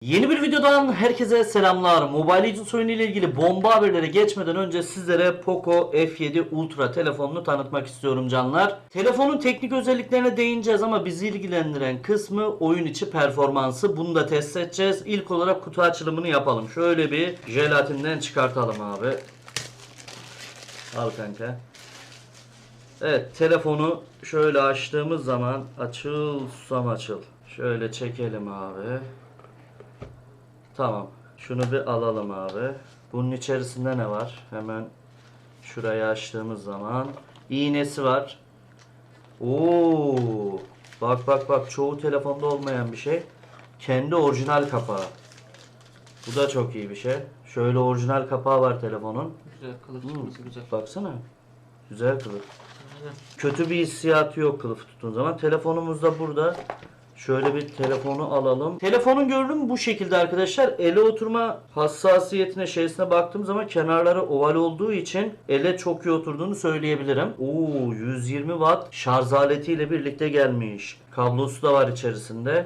Yeni bir videodan herkese selamlar. Mobile Legends oyunu ile ilgili bomba haberlere geçmeden önce sizlere Poco F7 Ultra telefonunu tanıtmak istiyorum canlar. Telefonun teknik özelliklerine değineceğiz ama bizi ilgilendiren kısmı oyun içi performansı. Bunu da test edeceğiz. İlk olarak kutu açılımını yapalım. Şöyle bir jelatinden çıkartalım abi. Al kanka. Evet telefonu şöyle açtığımız zaman açıl susam açıl. Şöyle çekelim abi. Tamam. Şunu bir alalım abi. Bunun içerisinde ne var? Hemen şurayı açtığımız zaman iğnesi var. Oo! Bak bak bak çoğu telefonda olmayan bir şey. Kendi orijinal kapağı. Bu da çok iyi bir şey. Şöyle orijinal kapağı var telefonun. Güzel kılıf tutması güzel. Baksana. Güzel kılıf. Güzel. Kötü bir hissiyatı yok kılıf tuttuğun zaman. Telefonumuz da burada. Şöyle bir telefonu alalım. Telefonun görünümü bu şekilde arkadaşlar. Ele oturma hassasiyetine şeysine baktığım zaman kenarları oval olduğu için ele çok iyi oturduğunu söyleyebilirim. Oo 120 watt şarj aletiyle birlikte gelmiş. Kablosu da var içerisinde.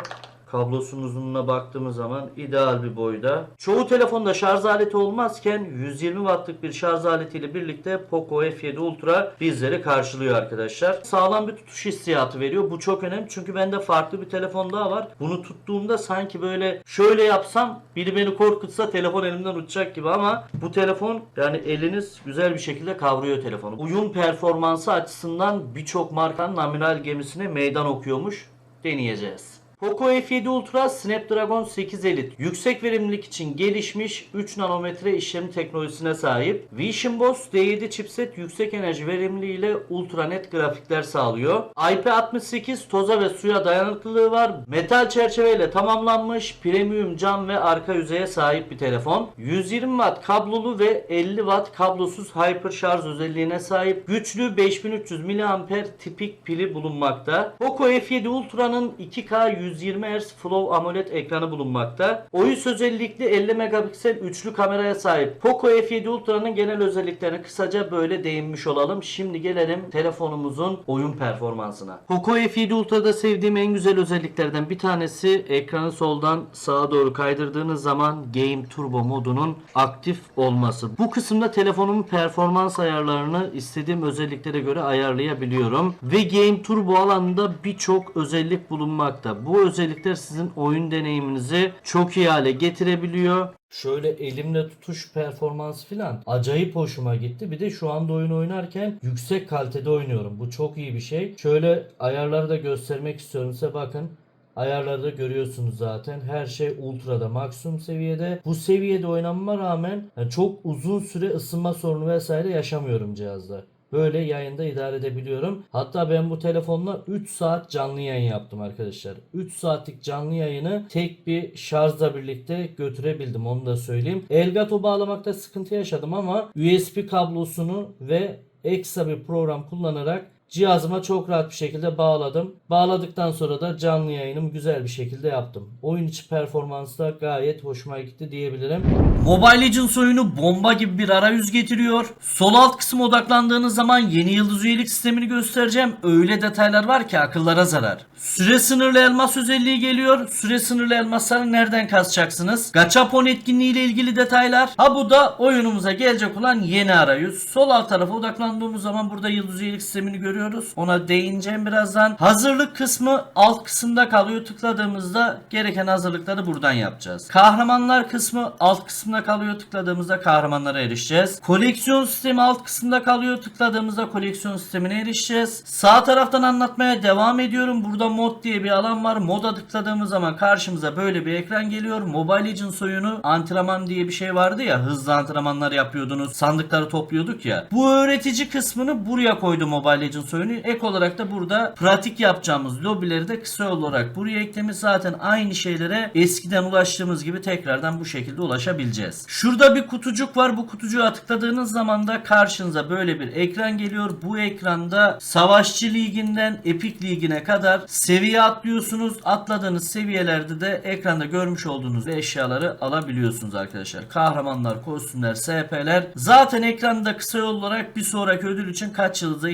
Kablosunun uzunluğuna baktığımız zaman ideal bir boyda. Çoğu telefonda şarj aleti olmazken 120 wattlık bir şarj aletiyle birlikte Poco F7 Ultra bizleri karşılıyor arkadaşlar. Sağlam bir tutuş hissiyatı veriyor. Bu çok önemli çünkü bende farklı bir telefon daha var. Bunu tuttuğumda sanki böyle şöyle yapsam biri beni korkutsa telefon elimden uçacak gibi ama bu telefon yani eliniz güzel bir şekilde kavruyor telefonu. Uyum performansı açısından birçok markanın amiral gemisine meydan okuyormuş. Deneyeceğiz. Poco F7 Ultra Snapdragon 8 Elite yüksek verimlilik için gelişmiş 3 nanometre işlem teknolojisine sahip. Vision Boss D7 chipset yüksek enerji verimliliğiyle ultra net grafikler sağlıyor. IP68 toza ve suya dayanıklılığı var. Metal çerçeveyle tamamlanmış premium cam ve arka yüzeye sahip bir telefon. 120 watt kablolu ve 50 watt kablosuz hyper şarj özelliğine sahip. Güçlü 5300 mAh tipik pili bulunmakta. Poco F7 Ultra'nın 2K 120 Hz Flow AMOLED ekranı bulunmakta. OIS özellikli 50 megapiksel üçlü kameraya sahip. Poco F7 Ultra'nın genel özelliklerine kısaca böyle değinmiş olalım. Şimdi gelelim telefonumuzun oyun performansına. Poco F7 Ultra'da sevdiğim en güzel özelliklerden bir tanesi ekranı soldan sağa doğru kaydırdığınız zaman Game Turbo modunun aktif olması. Bu kısımda telefonumun performans ayarlarını istediğim özelliklere göre ayarlayabiliyorum. Ve Game Turbo alanında birçok özellik bulunmakta. Bu özellikler sizin oyun deneyiminizi çok iyi hale getirebiliyor. Şöyle elimle tutuş performansı filan acayip hoşuma gitti. Bir de şu anda oyun oynarken yüksek kalitede oynuyorum. Bu çok iyi bir şey. Şöyle ayarları da göstermek istiyorum size bakın. Ayarları da görüyorsunuz zaten. Her şey ultrada maksimum seviyede. Bu seviyede oynamama rağmen çok uzun süre ısınma sorunu vesaire yaşamıyorum cihazda. Böyle yayında idare edebiliyorum. Hatta ben bu telefonla 3 saat canlı yayın yaptım arkadaşlar. 3 saatlik canlı yayını tek bir şarjla birlikte götürebildim onu da söyleyeyim. Elgato bağlamakta sıkıntı yaşadım ama USB kablosunu ve ekstra bir program kullanarak cihazıma çok rahat bir şekilde bağladım. Bağladıktan sonra da canlı yayınımı güzel bir şekilde yaptım. Oyun içi performansı da gayet hoşuma gitti diyebilirim. Mobile Legends oyunu bomba gibi bir arayüz getiriyor. Sol alt kısma odaklandığınız zaman yeni yıldız üyelik sistemini göstereceğim. Öyle detaylar var ki akıllara zarar. Süre sınırlı elmas özelliği geliyor. Süre sınırlı elmasları nereden kasacaksınız? Gachapon etkinliği ile ilgili detaylar. Ha bu da oyunumuza gelecek olan yeni arayüz. Sol alt tarafa odaklandığımız zaman burada yıldız üyelik sistemini görüyoruz. Ona değineceğim birazdan. Hazırlık kısmı alt kısımda kalıyor. Tıkladığımızda gereken hazırlıkları buradan yapacağız. Kahramanlar kısmı alt kısımda kalıyor. Tıkladığımızda kahramanlara erişeceğiz. Koleksiyon sistemi alt kısımda kalıyor. Tıkladığımızda koleksiyon sistemine erişeceğiz. Sağ taraftan anlatmaya devam ediyorum. Burada mod diye bir alan var. Moda tıkladığımız zaman karşımıza böyle bir ekran geliyor. Mobile Legends oyunu antrenman diye bir şey vardı ya. Hızlı antrenmanlar yapıyordunuz. Sandıkları topluyorduk ya. Bu öğretici kısmını buraya koydu Mobile Legends oyunu. Ek olarak da burada pratik yapacağımız lobileri de kısa olarak buraya eklemiş. Zaten aynı şeylere eskiden ulaştığımız gibi tekrardan bu şekilde ulaşabileceğiz. Şurada bir kutucuk var. Bu kutucuğa tıkladığınız zaman da karşınıza böyle bir ekran geliyor. Bu ekranda Savaşçı Ligi'nden Epic Ligi'ne kadar seviye atlıyorsunuz. Atladığınız seviyelerde de ekranda görmüş olduğunuz eşyaları alabiliyorsunuz arkadaşlar. Kahramanlar, kostümler, SP'ler. Zaten ekranda kısa olarak bir sonraki ödül için kaç yıldıza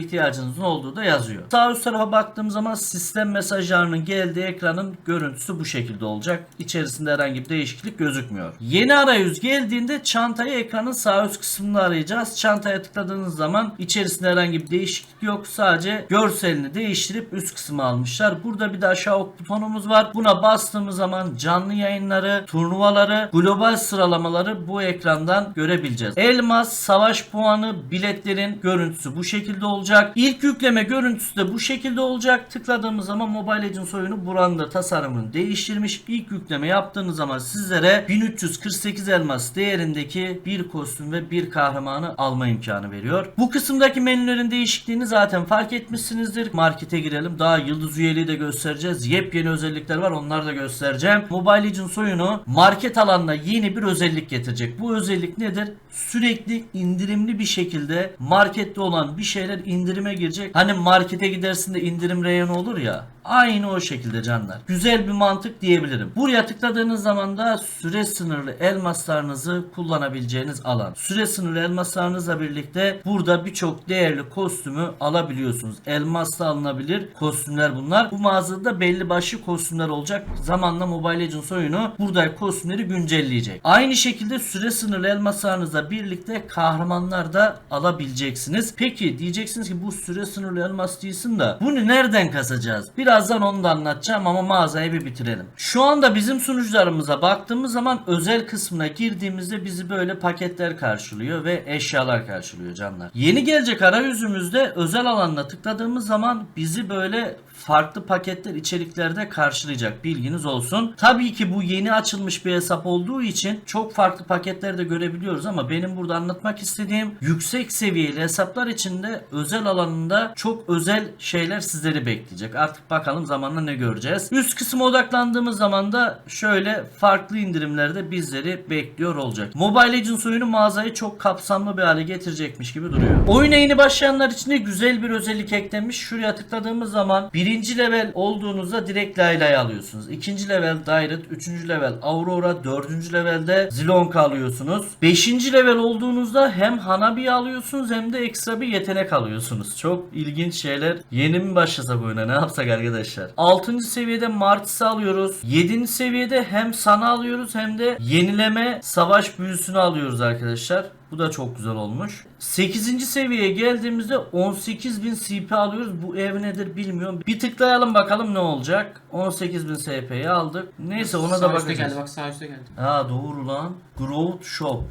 ihtiyacınızın olduğu da yazıyor. Sağ üst tarafa baktığım zaman sistem mesajlarının geldiği ekranın görüntüsü bu şekilde olacak. İçerisinde herhangi bir değişiklik gözükmüyor. Yeni arayüz geldiğinde çantayı ekranın sağ üst kısmında arayacağız. Çantaya tıkladığınız zaman içerisinde herhangi bir değişiklik yok. Sadece görselini değiştirip üst kısmı almışlar. Burada bir de aşağı ok butonumuz var. Buna bastığımız zaman canlı yayınları, turnuvaları, global sıralamaları bu ekrandan görebileceğiz. Elmas, savaş puanı, biletlerin görüntüsü bu şekilde olacak. İlk yükleme görüntüsü de bu şekilde olacak. Tıkladığımız zaman Mobile Legends oyunu buranın da tasarımını değiştirmiş. İlk yükleme yaptığınız zaman sizlere 1348 elmas değerindeki bir kostüm ve bir kahramanı alma imkanı veriyor. Bu kısımdaki menülerin değişikliğini zaten fark etmişsinizdir. Markete girelim. Daha yıldız üyeliği de göstereceğiz. Yepyeni özellikler var. Onları da göstereceğim. Mobile Legends oyunu market alanına yeni bir özellik getirecek. Bu özellik nedir? Sürekli indirimli bir şekilde markette olan bir şeyler indirime girecek. Hani markete gidersin de indirim reyonu olur ya. Aynı o şekilde canlar. Güzel bir mantık diyebilirim. Buraya tıkladığınız zaman da süre sınırlı elmaslarınızı kullanabileceğiniz alan. Süre sınırlı elmaslarınızla birlikte burada birçok değerli kostümü alabiliyorsunuz. Elmasla alınabilir kostümler bunlar. Bu mağazada belli başlı kostümler olacak. Zamanla Mobile Legends oyunu buradaki kostümleri güncelleyecek. Aynı şekilde süre sınırlı elmaslarınızla birlikte kahramanlar da alabileceksiniz. Peki diyeceksiniz ki bu süre sınırlı elmas değilsin de bunu nereden kasacağız? Birazdan onu da anlatacağım ama mağazayı bir bitirelim. Şu anda bizim sunucularımıza baktığımız zaman özel kısmına girdiğimizde bizi böyle paketler karşılıyor ve eşyalar karşılıyor canlar. Yeni gelecek arayüzümüzde özel alanına tıkladığımız zaman bizi böyle farklı paketler içeriklerde karşılayacak bilginiz olsun. Tabii ki bu yeni açılmış bir hesap olduğu için çok farklı paketler de görebiliyoruz ama benim burada anlatmak istediğim yüksek seviyeli hesaplar içinde özel alanında çok özel şeyler sizleri bekleyecek. Artık bakalım zamanla ne göreceğiz. Üst kısma odaklandığımız zaman da şöyle farklı indirimlerde bizleri bekliyor olacak. Mobile Legends oyunu mağazayı çok kapsamlı bir hale getirecekmiş gibi duruyor. Oyuna yeni başlayanlar için de güzel bir özellik eklenmiş. Şuraya tıkladığımız zaman birinci level olduğunuzda direkt Layla'yı alıyorsunuz. İkinci level Dairet, üçüncü level Aurora, dördüncü levelde Zilonka alıyorsunuz. Beşinci level olduğunuzda hem Hanabi alıyorsunuz hem de ekstra bir yetenek alıyorsunuz. Çok ilginç şeyler. Yeni mi başlasak oyuna ne yapsak arkadaşlar? Altıncı seviyede Martis'i alıyoruz. Yedinci seviyede hem sana alıyoruz hem de yenileme savaş büyüsünü alıyoruz arkadaşlar. Bu da çok güzel olmuş. 8. seviyeye geldiğimizde 18.000 CP alıyoruz. Bu ev nedir bilmiyorum. Bir tıklayalım bakalım ne olacak. 18.000 CP'yi aldık. Neyse ona da bakacağız. geldi bak sağ üstte geldi. Ha doğru lan. Growth Shop.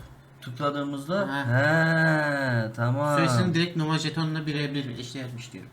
Tıkladığımızda he tamam. Süresini direkt Nova jetonla birebir işlermiş diyor.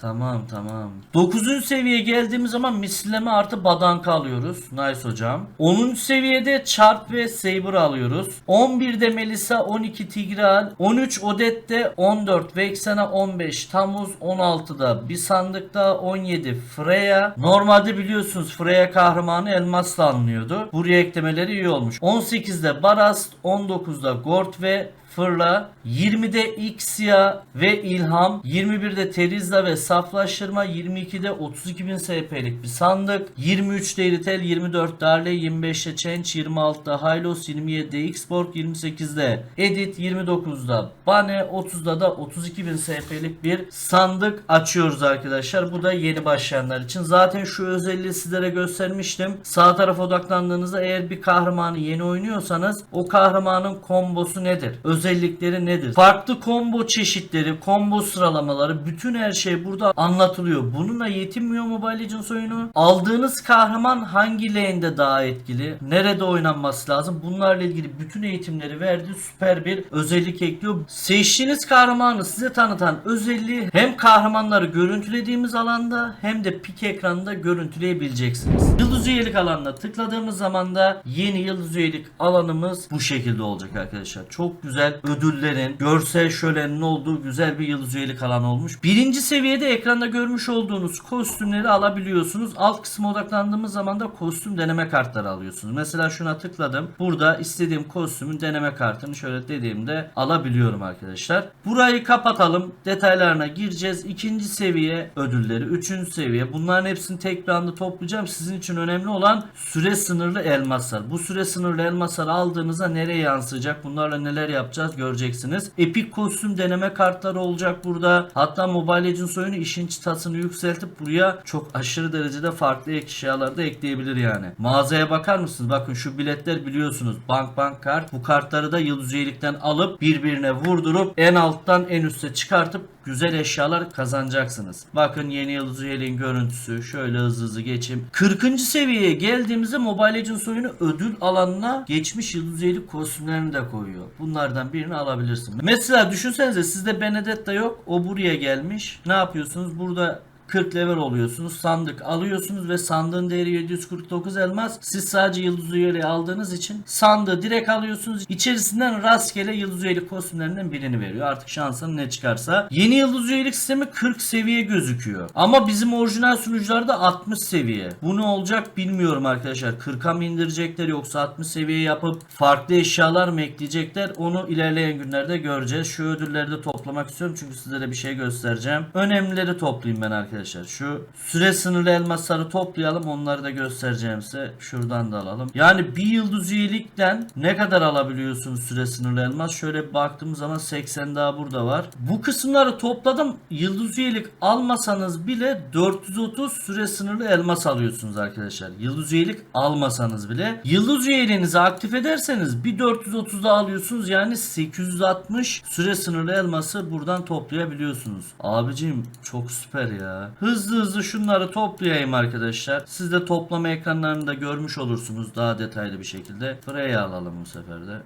Tamam tamam. 9. seviyeye geldiğimiz zaman misilleme artı badanka alıyoruz. Nice hocam. 10. seviyede çarp ve saber alıyoruz. 11'de Melisa, 12 Tigreal, 13 Odette, 14 Vexena, 15 Tamuz, 16'da bir sandıkta 17 Freya. Normalde biliyorsunuz Freya kahramanı elmasla alınıyordu. Buraya eklemeleri iyi olmuş. 18'de Barast, 19'da Gort ve Fırla, 20'de Xia ve İlham, 21'de Terizla ve Saflaştırma, 22'de 32.000 SP'lik bir sandık, 23'de Iritel, 24'de Darley, 25'te Change, 26'da Hylos, 27'de Xborg, 28'de Edit, 29'da Bane, 30'da da 32.000 SP'lik bir sandık açıyoruz arkadaşlar. Bu da yeni başlayanlar için. Zaten şu özelliği sizlere göstermiştim. Sağ tarafa odaklandığınızda eğer bir kahramanı yeni oynuyorsanız o kahramanın kombosu nedir? Özellikleri nedir? Farklı combo çeşitleri, combo sıralamaları, bütün her şey burada anlatılıyor. Bununla yetinmiyor Mobile Legends oyunu. Aldığınız kahraman hangi lane'de daha etkili? Nerede oynanması lazım? Bunlarla ilgili bütün eğitimleri verdi. Süper bir özellik ekliyor. Seçtiğiniz kahramanı size tanıtan özelliği hem kahramanları görüntülediğimiz alanda hem de pik ekranında görüntüleyebileceksiniz. Yıldız üyelik alanına tıkladığımız zaman da yeni yıldız üyelik alanımız bu şekilde olacak arkadaşlar. Çok güzel ödüllerin, görsel şölenin olduğu güzel bir yıldız üyelik alanı olmuş. Birinci seviyede ekranda görmüş olduğunuz kostümleri alabiliyorsunuz. Alt kısma odaklandığımız zaman da kostüm deneme kartları alıyorsunuz. Mesela şuna tıkladım. Burada istediğim kostümün deneme kartını şöyle dediğimde alabiliyorum arkadaşlar. Burayı kapatalım. Detaylarına gireceğiz. İkinci seviye ödülleri. Üçüncü seviye. Bunların hepsini tek bir anda toplayacağım. Sizin için önemli olan süre sınırlı elmaslar. Bu süre sınırlı elmaslar aldığınızda nereye yansıyacak? Bunlarla neler yapacağız göreceksiniz. Epik kostüm deneme kartları olacak burada. Hatta Mobile Legends oyunu işin çıtasını yükseltip buraya çok aşırı derecede farklı eşyalar da ekleyebilir yani. Mağazaya bakar mısınız? Bakın şu biletler biliyorsunuz. Bank bank kart. Bu kartları da yıldız üyelikten alıp birbirine vurdurup en alttan en üste çıkartıp güzel eşyalar kazanacaksınız. Bakın yeni yıldız üyeliğin görüntüsü. Şöyle hızlı hızlı geçeyim. 40. seviyeye geldiğimizde Mobile Legends oyunu ödül alanına geçmiş yıldız üyelik kostümlerini de koyuyor. Bunlardan birini alabilirsin. Mesela düşünsenize sizde Benedetta yok. O buraya gelmiş. Ne yapıyorsunuz? Burada 40 level oluyorsunuz. Sandık alıyorsunuz ve sandığın değeri 749 elmas. Siz sadece yıldız üyeliği aldığınız için sandığı direkt alıyorsunuz. İçerisinden rastgele yıldız üyelik kostümlerinden birini veriyor. Artık şansın ne çıkarsa. Yeni yıldız üyelik sistemi 40 seviye gözüküyor. Ama bizim orijinal sunucularda 60 seviye. Bu ne olacak bilmiyorum arkadaşlar. 40'a mı indirecekler yoksa 60 seviye yapıp farklı eşyalar mı ekleyecekler? Onu ilerleyen günlerde göreceğiz. Şu ödülleri de toplamak istiyorum çünkü sizlere bir şey göstereceğim. Önemlileri toplayayım ben arkadaşlar. Şu süre sınırlı elmasları toplayalım. Onları da göstereceğim size. Şuradan da alalım. Yani bir yıldız üyelikten ne kadar alabiliyorsunuz süre sınırlı elmas? Şöyle baktığımız zaman 80 daha burada var. Bu kısımları topladım. Yıldız üyelik almasanız bile 430 süre sınırlı elmas alıyorsunuz arkadaşlar. Yıldız üyelik almasanız bile. Yıldız üyeliğinizi aktif ederseniz bir 430 da alıyorsunuz. Yani 860 süre sınırlı elması buradan toplayabiliyorsunuz. Abicim çok süper ya. Hızlı hızlı şunları toplayayım arkadaşlar. Siz de toplama ekranlarını da görmüş olursunuz daha detaylı bir şekilde. Freya alalım bu sefer de.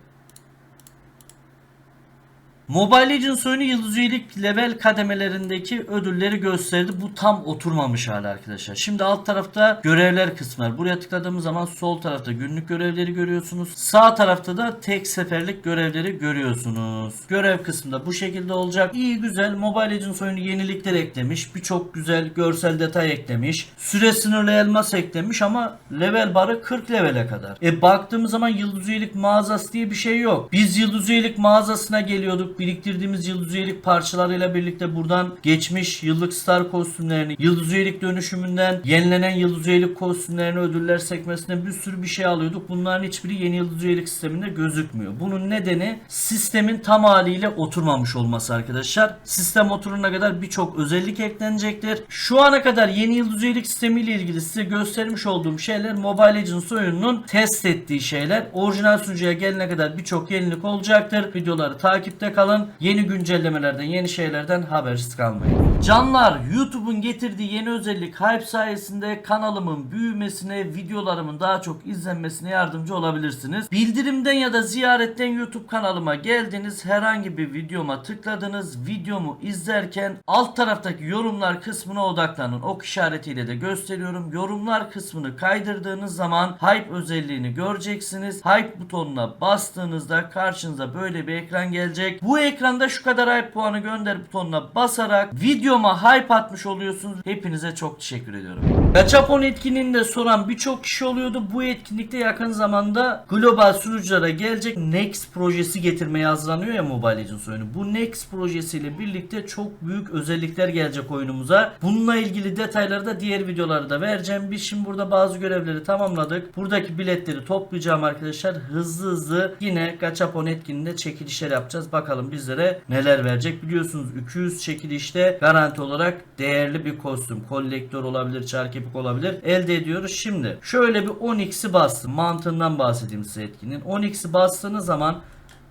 Mobile Legends oyunu yıldız üyelik level kademelerindeki ödülleri gösterdi. Bu tam oturmamış hali arkadaşlar. Şimdi alt tarafta görevler kısmı var. Buraya tıkladığımız zaman sol tarafta günlük görevleri görüyorsunuz. Sağ tarafta da tek seferlik görevleri görüyorsunuz. Görev kısmında bu şekilde olacak. İyi güzel. Mobile Legends oyunu yenilikler eklemiş. Birçok güzel görsel detay eklemiş. Süre sınırlı elmas eklemiş ama level barı 40 levele kadar. E baktığımız zaman yıldız üyelik mağazası diye bir şey yok. Biz yıldız üyelik mağazasına geliyorduk biriktirdiğimiz yıldız üyelik parçalarıyla birlikte buradan geçmiş yıllık star kostümlerini, yıldız üyelik dönüşümünden yenilenen yıldız üyelik kostümlerini ödüller sekmesinden bir sürü bir şey alıyorduk. Bunların hiçbiri yeni yıldız üyelik sisteminde gözükmüyor. Bunun nedeni sistemin tam haliyle oturmamış olması arkadaşlar. Sistem oturana kadar birçok özellik eklenecektir. Şu ana kadar yeni yıldız üyelik sistemiyle ilgili size göstermiş olduğum şeyler Mobile Legends oyununun test ettiği şeyler. Orijinal sunucuya gelene kadar birçok yenilik olacaktır. Videoları takipte kalın. Yeni güncellemelerden, yeni şeylerden habersiz kalmayın. Canlar, YouTube'un getirdiği yeni özellik Hype sayesinde kanalımın büyümesine, videolarımın daha çok izlenmesine yardımcı olabilirsiniz. Bildirimden ya da ziyaretten YouTube kanalıma geldiniz. Herhangi bir videoma tıkladınız. Videomu izlerken alt taraftaki yorumlar kısmına odaklanın. Ok işaretiyle de gösteriyorum. Yorumlar kısmını kaydırdığınız zaman Hype özelliğini göreceksiniz. Hype butonuna bastığınızda karşınıza böyle bir ekran gelecek. Bu ekranda şu kadar hype puanı gönder butonuna basarak videoma hype atmış oluyorsunuz. Hepinize çok teşekkür ediyorum. Gachapon etkinliğinde soran birçok kişi oluyordu. Bu etkinlikte yakın zamanda global sunuculara gelecek Next projesi getirmeye hazırlanıyor ya Mobile Legends oyunu. Bu Next projesiyle birlikte çok büyük özellikler gelecek oyunumuza. Bununla ilgili detayları da diğer videolarda vereceğim. Biz şimdi burada bazı görevleri tamamladık. Buradaki biletleri toplayacağım arkadaşlar. Hızlı hızlı yine Gachapon etkinliğinde çekilişler yapacağız. Bakalım bizlere neler verecek. Biliyorsunuz 200 çekilişte garanti olarak değerli bir kostüm. Kolektör olabilir, çarkepik olabilir. Elde ediyoruz. Şimdi şöyle bir 10x'i bastım. Mantığından bahsedeyim size etkinin. 10x'i bastığınız zaman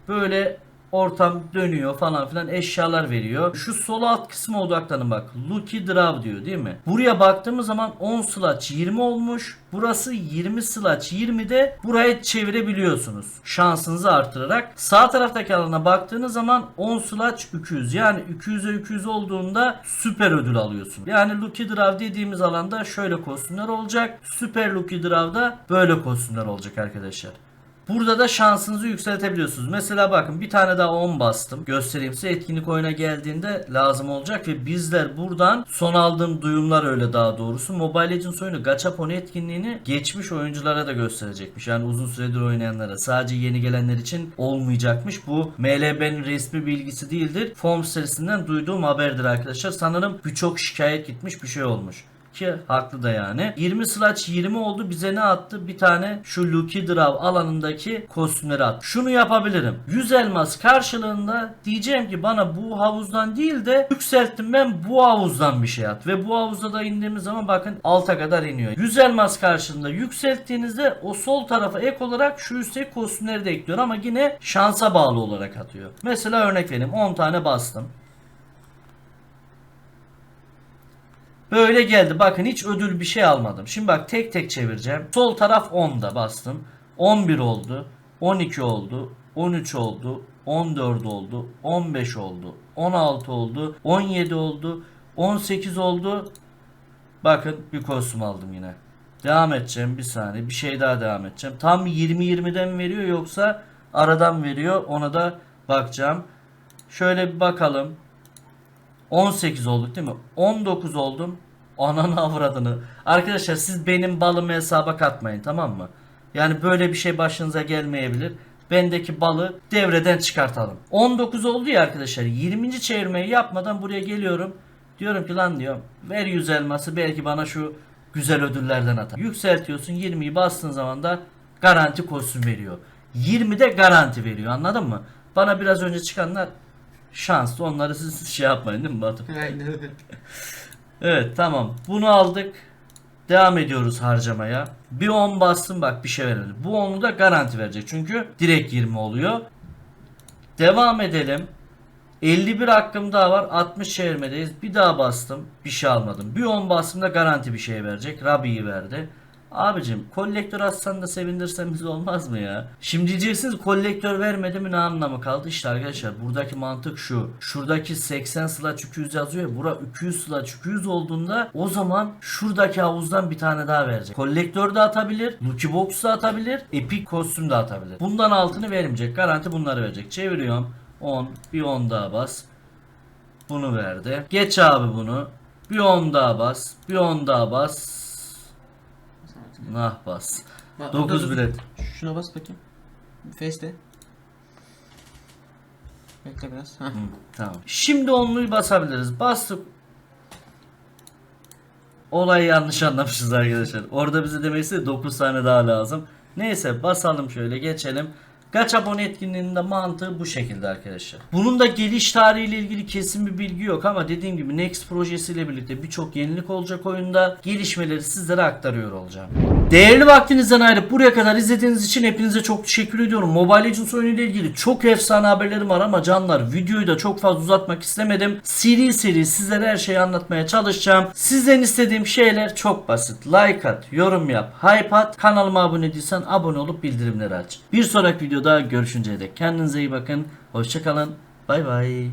böyle ortam dönüyor falan filan eşyalar veriyor. Şu sol alt kısma odaklanın bak. Lucky Draw diyor değil mi? Buraya baktığımız zaman 10 slash 20 olmuş. Burası 20 slash 20'de burayı çevirebiliyorsunuz. Şansınızı artırarak. Sağ taraftaki alana baktığınız zaman 10 slash 200. Yani 200'e 200 olduğunda süper ödül alıyorsun. Yani Lucky Draw dediğimiz alanda şöyle kostümler olacak. Süper Lucky Draw'da böyle kostümler olacak arkadaşlar. Burada da şansınızı yükseltebiliyorsunuz. Mesela bakın bir tane daha 10 bastım. Göstereyim size etkinlik oyuna geldiğinde lazım olacak ve bizler buradan son aldığım duyumlar öyle daha doğrusu. Mobile Legends oyunu Gachapon etkinliğini geçmiş oyunculara da gösterecekmiş. Yani uzun süredir oynayanlara. Sadece yeni gelenler için olmayacakmış. Bu MLB'nin resmi bilgisi değildir. Form sitesinden duyduğum haberdir arkadaşlar. Sanırım birçok şikayet gitmiş bir şey olmuş. Ki haklı da yani. 20 slash 20 oldu. Bize ne attı? Bir tane şu Lucky Draw alanındaki kostümleri attı. Şunu yapabilirim. 100 elmas karşılığında diyeceğim ki bana bu havuzdan değil de yükselttim ben bu havuzdan bir şey at. Ve bu havuzda da indiğimiz zaman bakın alta kadar iniyor. 100 elmas karşılığında yükselttiğinizde o sol tarafa ek olarak şu üstteki kostümleri de ekliyor ama yine şansa bağlı olarak atıyor. Mesela örnek vereyim 10 tane bastım. Böyle geldi. Bakın hiç ödül bir şey almadım. Şimdi bak tek tek çevireceğim. Sol taraf 10'da bastım. 11 oldu. 12 oldu. 13 oldu. 14 oldu. 15 oldu. 16 oldu. 17 oldu. 18 oldu. Bakın bir kostüm aldım yine. Devam edeceğim bir saniye. Bir şey daha devam edeceğim. Tam 20-20'den mi veriyor yoksa aradan veriyor. Ona da bakacağım. Şöyle bir bakalım. 18 olduk değil mi? 19 oldum. Ananı avradını. Arkadaşlar siz benim balımı hesaba katmayın tamam mı? Yani böyle bir şey başınıza gelmeyebilir. Bendeki balı devreden çıkartalım. 19 oldu ya arkadaşlar. 20. çevirmeyi yapmadan buraya geliyorum. Diyorum ki lan diyorum ver 100 elması belki bana şu güzel ödüllerden atar. Yükseltiyorsun 20'yi bastığın zaman da garanti kostüm veriyor. 20'de garanti veriyor anladın mı? Bana biraz önce çıkanlar şanslı onları siz şey yapmayın değil mi Batu? Aynen öyle. Evet tamam. Bunu aldık. Devam ediyoruz harcamaya. Bir 10 bastım bak bir şey vermedi. Bu 10'u da garanti verecek. Çünkü direkt 20 oluyor. Devam edelim. 51 hakkım daha var. 60 çevirmedeyiz. Bir daha bastım. Bir şey almadım. Bir 10 bastım da garanti bir şey verecek. Rabi'yi verdi. Abicim kolektör atsan da sevindirsemiz olmaz mı ya? Şimdi diyeceksiniz kolektör vermedi mi ne anlamı kaldı? İşte arkadaşlar buradaki mantık şu. Şuradaki 80 slash 200 yazıyor ya. Bura 200 slash 200 olduğunda o zaman şuradaki havuzdan bir tane daha verecek. Kolektör de atabilir. Lucky Box da atabilir. Epic kostüm de atabilir. Bundan altını vermeyecek. Garanti bunları verecek. Çeviriyorum. 10. Bir 10 daha bas. Bunu verdi. Geç abi bunu. Bir 10 daha bas. Bir 10 daha bas. Nah bas. Bak, 9 orada- bilet. Şuna bas bakayım. Face'te. Bekle biraz. Heh. Hı, tamam. Şimdi onluyu basabiliriz. Bastık. Olayı yanlış anlamışız arkadaşlar. Orada bize demek istedi 9 tane daha lazım. Neyse basalım şöyle geçelim. Gachapon etkinliğinin de mantığı bu şekilde arkadaşlar. Bunun da geliş tarihiyle ilgili kesin bir bilgi yok ama dediğim gibi Next projesiyle birlikte birçok yenilik olacak oyunda. Gelişmeleri sizlere aktarıyor olacağım. Değerli vaktinizden ayrı buraya kadar izlediğiniz için hepinize çok teşekkür ediyorum. Mobile Legends oyunu ile ilgili çok efsane haberlerim var ama canlar videoyu da çok fazla uzatmak istemedim. Seri seri sizlere her şeyi anlatmaya çalışacağım. Sizden istediğim şeyler çok basit. Like at, yorum yap, hype at, kanalıma abone değilsen abone olup bildirimleri aç. Bir sonraki videoda görüşünceye dek kendinize iyi bakın. Hoşçakalın. Bay bay.